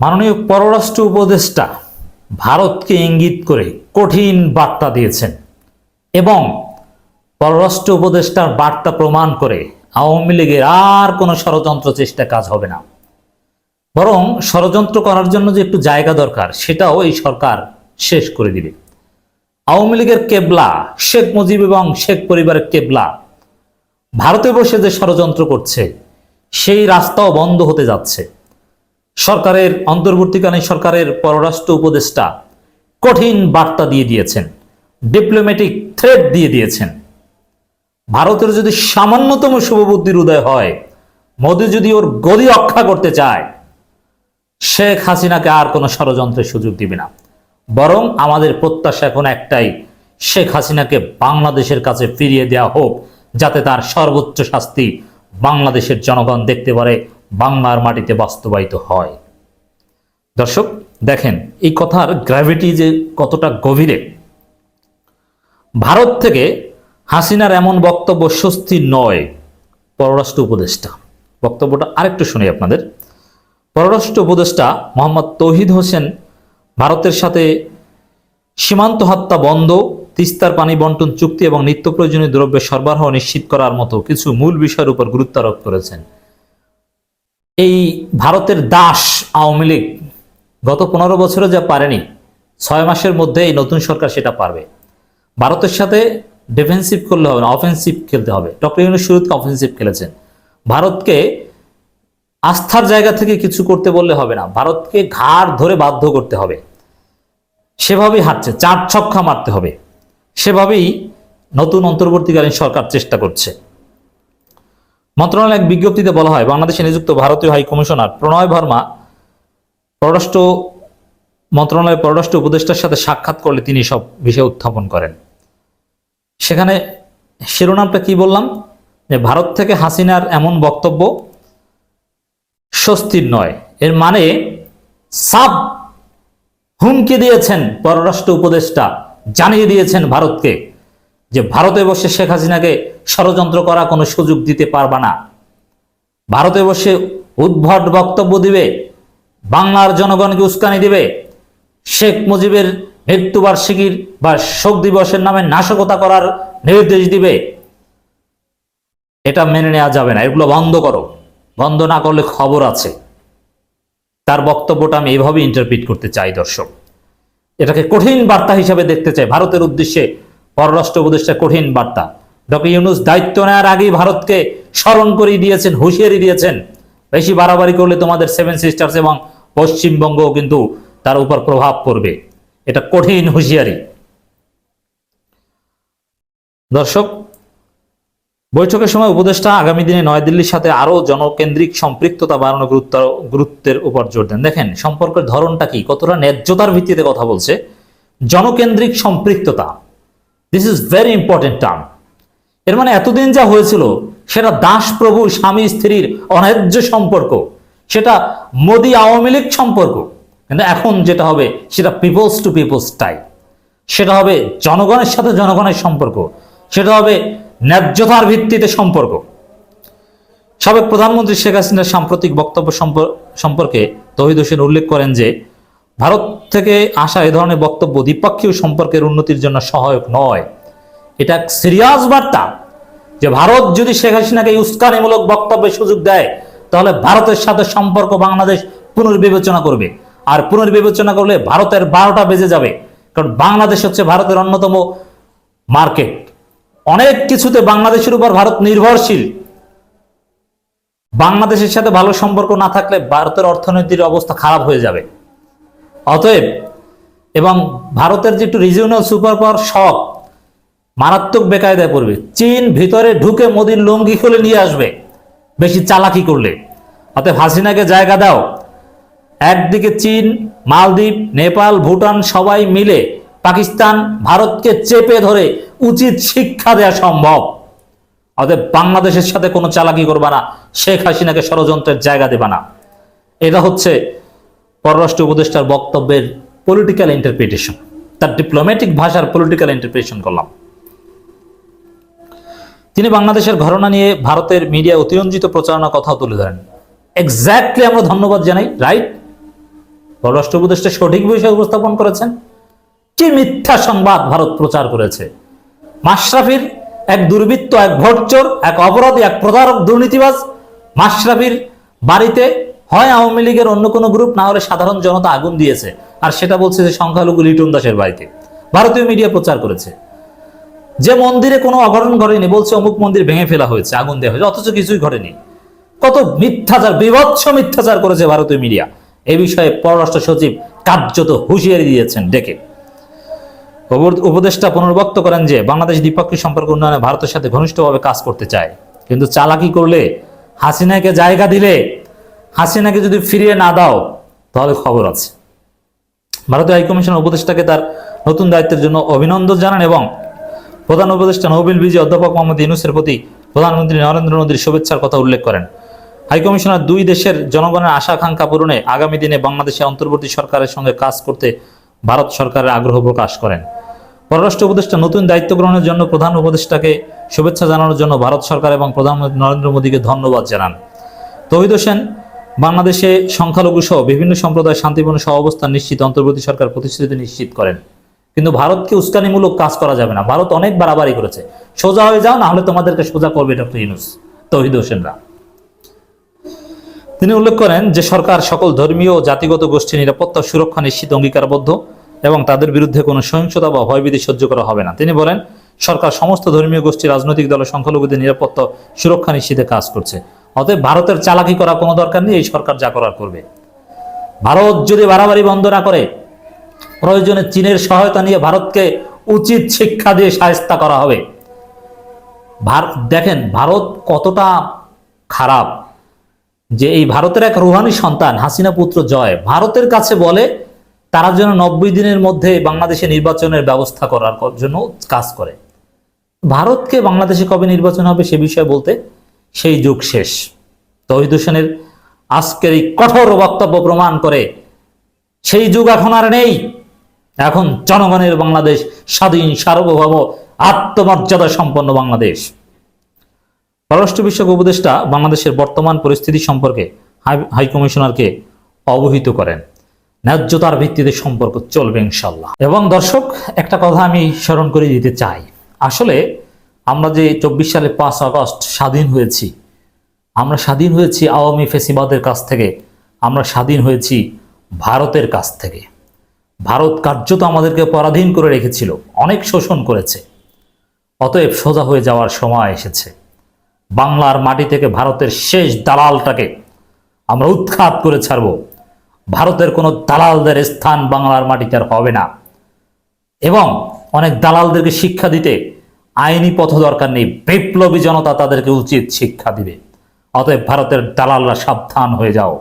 মাননীয় পররাষ্ট্র উপদেষ্টা ভারতকে ইঙ্গিত করে কঠিন বার্তা দিয়েছেন এবং পররাষ্ট্র উপদেষ্টার বার্তা প্রমাণ করে আওয়ামী লীগের আর কোনো ষড়যন্ত্র চেষ্টা কাজ হবে না। বরং ষড়যন্ত্র করার জন্য যে একটু জায়গা দরকার, সেটাও এই সরকার শেষ করে দিবে। আওয়ামী লীগের কেবলা, শেখ মুজিব এবং শেখ পরিবারের কেবলা, ভারতে বসে যে ষড়যন্ত্র করছে, সেই রাস্তাও বন্ধ হতে যাচ্ছে। সরকারের, অন্তর্বর্তীকালীন সরকারের পররাষ্ট্র উপদেষ্টা কঠিন বার্তা দিয়ে দিয়েছেন ডিপ্লোম্যাটিক থ্রেড দিয়ে দিয়েছেন। ভারতের যদি সামান্যতম শুভবুদ্ধির উদয় হয়, মোদী যদি ওর গদি রক্ষা করতে চায়, শেখ হাসিনাকে আর কোনো ষড়যন্ত্রের সুযোগ দিবে না। বরং আমাদের প্রত্যাশা এখন একটাই, শেখ হাসিনাকে বাংলাদেশের কাছে ফিরিয়ে দেওয়া হোক, যাতে তার সর্বোচ্চ শাস্তি বাংলাদেশের জনগণ দেখতে পারে। বাংলার মাটিতে বাস্তবায়িত হয়। দর্শক, দেখেন, এই কথার গ্র্যাভিটি যে কতটা গভীরে। ভারত থেকে হাসিনার এমন বক্তব্য স্বস্তি নয়, পররাষ্ট্র উপদেষ্টা। বক্তব্যটা আরেকটু শুনি আপনাদের। পররাষ্ট্র উপদেষ্টা মোহাম্মদ তৌহিদ হোসেন ভারতের সাথে সীমান্ত হত্যা বন্ধ, তিস্তার পানি বন্টন চুক্তি এবং নিত্য প্রয়োজনীয় দ্রব্যের সরবরাহ নিশ্চিত করার মতো কিছু মূল বিষয়ের উপর গুরুত্ব আরোপ করেছেন। এই ভারতের দাস আওয়ামী লীগ গত পনেরো বছরে যা পারেনি, ছয় মাসের মধ্যে এই নতুন সরকার সেটা পারবে। ভারতের সাথে ডিফেন্সিভ করলে হবে না অফেন্সিভ খেলতে হবে। ডক্টর ইউনুস শুরুতে অফেন্সিভ খেলেছেন। ভারতকে আস্থার জায়গা থেকে কিছু করতে বললে হবে না। ভারতকে ঘাড় ধরে বাধ্য করতে হবে। সেভাবেই হাঁটছে, চার ছক্কা মারতে হবে। সেভাবেই নতুন অন্তর্বর্তীকালীন সরকার চেষ্টা করছে। মন্ত্রণালয় এক বিজ্ঞপ্তিতে বলা হয়, বাংলাদেশে নিযুক্ত ভারতীয় হাই কমিশনার প্রণয় ভার্মা পররাষ্ট্র মন্ত্রণালয়ের পররাষ্ট্র উপদেষ্টার সাথে সাক্ষাৎ করলে তিনি সব বিষয় উত্থাপন করেন। সেখানে শিরোনামটা কি বললাম? যে ভারত থেকে হাসিনার এমন বক্তব্য, স্বস্তির নয়। এর মানে সাব হুমকি দিয়েছেন পররাষ্ট্র উপদেষ্টা, জানিয়ে দিয়েছেন ভারতকে। যে ভারতে বসে শেখ হাসিনাকে ষড়যন্ত্র করা কোনো সুযোগ দিতে পারবা না। ভারতে বসে উদ্ভট বক্তব্য দিবে, বাংলার জনগণকে উস্কানি দিবে, শেখ মুজিবের মৃত্যুবার্ষিকীর বা শোক দিবসের নামে নাশকতা করার নির্দেশ দিবে। এটা মেনে নেওয়া যাবে না, এগুলো বন্ধ করো। বন্ধ না করলে খবর আছে। তার বক্তব্যটা আমি এভাবে ইন্টারপ্রিট করতে চাই দর্শক। এটাকে কঠিন বার্তা হিসাবে দেখতে চাই। ভারতের উদ্দেশ্যে পররাষ্ট্র উপদেষ্টা কঠিন বার্তা। ডক্টর ইউনুস দায়িত্ব নেওয়ার আগেই ভারতকে স্মরণ করিয়ে দিয়েছেন, হুঁশিয়ারি দিয়েছেন। বেশি বাড়াবাড়ি করলে তোমাদের সেভেন সিস্টার্স এবং পশ্চিমবঙ্গ কিন্তু তার উপর প্রভাব পড়বে। এটা কঠিন হুঁশিয়ারি। দর্শক, বৈঠকের সময় উপদেষ্টা আগামী দিনে নয়াদিল্লির সাথে আরও জনকেন্দ্রিক সম্পৃক্ততা বাড়ানো গুরুত্ব, গুরুত্বের উপর জোর দেন। দেখেন, সম্পর্কের ধরনটা কি? কতটা ন্যায্যতার ভিত্তিতে কথা বলছে। জনকেন্দ্রিক সম্পৃক্ততা। This is very important term এর মানে এতদিন যা হয়েছিল, সেটা দাস প্রভু, স্বামী, স্ত্রীর অন্যায্য সম্পর্ক, সেটা মোদি আওয়ামী লীগ সম্পর্ক। কিন্তু এখন যেটা হবে, সেটা পিপলস টু পিপলস টাইপ সেটা হবে জনগণের সাথে জনগণের সম্পর্ক। সেটা হবে ন্যায্যতার ভিত্তিতে সম্পর্ক। সাবেক প্রধানমন্ত্রী শেখ হাসিনার সাম্প্রতিক বক্তব্য সম্পর- সম্পর্কে তহিদ হোসেন উল্লেখ করেন যে ভারত থেকে আসা এ ধরনের বক্তব্য দ্বিপাক্ষিক সম্পর্কের উন্নতির জন্য সহায়ক নয়। এটা সিরিয়াস বার্তা যে ভারত যদি শেখ হাসিনাকে উস্কানিমূলক বক্তব্যের সুযোগ দেয়, তাহলে ভারতের সাথে সম্পর্ক বাংলাদেশ পুনর্বিবেচনা করবে। আর পুনর্বিবেচনা করলে ভারতের বারোটা বেজে যাবে, কারণ বাংলাদেশ হচ্ছে ভারতের অন্যতম মার্কেট। অনেক কিছুতে বাংলাদেশের উপর ভারত নির্ভরশীল। বাংলাদেশের সাথে ভালো সম্পর্ক না থাকলে ভারতের অর্থনীতির অবস্থা খারাপ হয়ে যাবে। অতএব এবং ভারতের যে একটু রিজিওনাল সুপার পাওয়ার শখ, মারাত্মক বেকায়দায় পড়বে। চীন ভিতরে ঢুকে মোদির লঙ্গি খুলে নিয়ে আসবে, বেশি চালাকি করলে। অতএব হাসিনাকে জায়গা দাও। একদিকে চীন, মালদ্বীপ, নেপাল, ভুটান সবাই মিলে পাকিস্তান, ভারতকে চেপে ধরে উচিত শিক্ষা দেওয়া সম্ভব। অতএব বাংলাদেশের সাথে কোনো চালাকি করবা না। শেখ হাসিনাকে ষড়যন্ত্রের জায়গা দেবা না। এটা হচ্ছে পররাষ্ট্র উপদেষ্টার বক্তব্যের পলিটিক্যাল ইন্টারপ্রিটেশন তার ডিপ্লোম্যাটিক ভাষার পলিটিক্যাল ইন্টারপ্রিটেশন করলাম। তিনি বাংলাদেশের ঘটনা নিয়ে ভারতের মিডিয়া অতিরঞ্জিত প্রচারণার কথাও তুলে ধরেন। এক্স্যাক্টলি আমরা ধন্যবাদ জানাই রাইট পররাষ্ট্র উপদেষ্টা সঠিক বিষয় উপস্থাপন করেছেন। কি মিথ্যা সংবাদ ভারত প্রচার করেছে। মাশরাফির এক দুর্বৃত্ত, এক ভোটচোর, এক অপরাধী, এক প্রতারক, দুর্নীতিবাজ মাশরাফির বাড়িতে হয় আওয়ামী লীগের অন্য কোনো গ্রুপ না হলে সাধারণ জনতা আগুন দিয়েছে। আর সেটা বলছে যে সংখ্যালঘু লিটন দাসের বাড়িতে। ভারতীয় মিডিয়া প্রচার করেছে। যে মন্দিরে কোনো অঘটন ঘটেনি, বলছে অমুক মন্দির ভেঙে ফেলা হয়েছে, আগুন দেওয়া হয়েছে, অথচ কিছুই ঘটেনি। কত মিথ্যাচার, বিভৎস মিথ্যাচার করেছে ভারতীয় মিডিয়া। এই বিষয়ে পররাষ্ট্র সচিব কার্যত হুঁশিয়ারি দিয়েছেন ডেকে। উপদেষ্টা পুনর্ব্যক্ত করেন যে, বাংলাদেশ দ্বিপাক্ষিক সম্পর্ক উন্নয়নে ভারতের সাথে ঘনিষ্ঠভাবে কাজ করতে চায়। কিন্তু চালাকি করলে হাসিনাকে জায়গা দিলে হাসিনাকে যদি ফিরিয়ে না দাও, তাহলে খবর আছে। ভারতীয় হাইকমিশনের উপদেষ্টাকে তার নতুন দায়িত্বের জন্য অভিনন্দন জানান এবং প্রধান উপদেষ্টা নৌবিল বিজয় অধ্যাপক মোহাম্মদ ইউনুসের প্রতি প্রধানমন্ত্রী নরেন্দ্র মোদীর শুভেচ্ছার কথা উল্লেখ করেন। হাইকমিশনার দুই দেশের জনগণের আশা আকাঙ্ক্ষা পূরণে আগামী দিনে বাংলাদেশে অন্তর্বর্তী সরকারের সঙ্গে কাজ করতে ভারত সরকারের আগ্রহ প্রকাশ করেন। পররাষ্ট্র উপদেষ্টা নতুন দায়িত্ব গ্রহণের জন্য প্রধান উপদেষ্টাকে শুভেচ্ছা জানানোর জন্য ভারত সরকার এবং প্রধানমন্ত্রী নরেন্দ্র মোদীকে ধন্যবাদ জানান। তহিদ হোসেন বাংলাদেশে সংখ্যালঘু সহ বিভিন্ন সম্প্রদায় শান্তিপূর্ণ সহাবস্থান নিশ্চিত, অন্তর্বর্তী সরকার প্রতিশ্রুতি নিশ্চিত করেন। কিন্তু ভারতকে উস্কানিমূলক কাজ করা যাবে না। ভারত অনেক বাড়াবাড়ি করেছে। সোজা হয়ে যাও, না হলে তোমাদেরকে সোজা করবে ডক্টর ইউনুস। তহিদ হোসেনরা। তিনি উল্লেখ করেন যে সরকার সকল ধর্মীয় ও জাতিগত গোষ্ঠীর নিরাপত্তা সুরক্ষা নিশ্চিত অঙ্গীকারবদ্ধ এবং তাদের বিরুদ্ধে কোনো সহিংসতা বা ভয়ভীতি সহ্য করা হবে না। তিনি বলেন, সরকার সমস্ত ধর্মীয় গোষ্ঠী, রাজনৈতিক দল সংখ্যালঘুদের নিরাপত্তা সুরক্ষা নিশ্চিতে কাজ করছে। অতএব ভারতের চালাকি করা কোনো দরকার নেই, এই সরকার যা করার করবে। ভারত যদি বাড়াবাড়ি বন্ধ না করে, প্রয়োজনে চীনের সহায়তা নিয়ে ভারতকে উচিত শিক্ষা দিয়ে সাহেস্তা করা হবে। ভার- দেখেন, ভারত কতটা খারাপ যে এই ভারতের এক রুহানি সন্তান, হাসিনা পুত্র জয়, ভারতের কাছে বলে তারা যেন নব্বই দিনের মধ্যে বাংলাদেশে নির্বাচনের ব্যবস্থা করার জন্য কাজ করে। ভারতকে বাংলাদেশে কবে নির্বাচন হবে সে বিষয়ে বলতে সেই যুগ শেষ। তহিদ হোসেনের আজকের এই কঠোর বক্তব্য প্রমাণ করে সেই যুগ এখন আর নেই। এখন জনগণের বাংলাদেশ স্বাধীন, সার্বভৌম, আত্মমর্যাদা সম্পন্ন বাংলাদেশ। পররাষ্ট্র বিষয়ক উপদেষ্টা বাংলাদেশের বর্তমান পরিস্থিতি সম্পর্কে হাই- হাইকমিশনারকে অবহিত করেন। ন্যায্যতার ভিত্তিতে সম্পর্ক চলবে ইনশাল্লাহ এবং দর্শক, একটা কথা আমি স্মরণ করে দিতে চাই। আসলে আমরা যে চব্বিশ সালে পাঁচ আগস্ট স্বাধীন হয়েছি, আমরা স্বাধীন হয়েছি আওয়ামী ফেসিবাদের কাছ থেকে, আমরা স্বাধীন হয়েছি ভারতের কাছ থেকে। ভারত কার্যত আমাদেরকে পরাধীন করে রেখেছিল, অনেক শোষণ করেছে, অতএব সোজা হয়ে যাওয়ার সময় এসেছে। বাংলার মাটি থেকে ভারতের শেষ দালালটাকে আমরা উৎখাত করে ছাড়ব। ভারতের কোনো দালালদের স্থান বাংলার মাটিতে আর হবে না। এবং অনেক দালালদেরকে শিক্ষা দিতে আইনি পথ দরকার নেই, বিপ্লবী জনতা তাদেরকে উচিত শিক্ষা দিবে। অতএব ভারতের দালালরা সাবধান হয়ে যাও।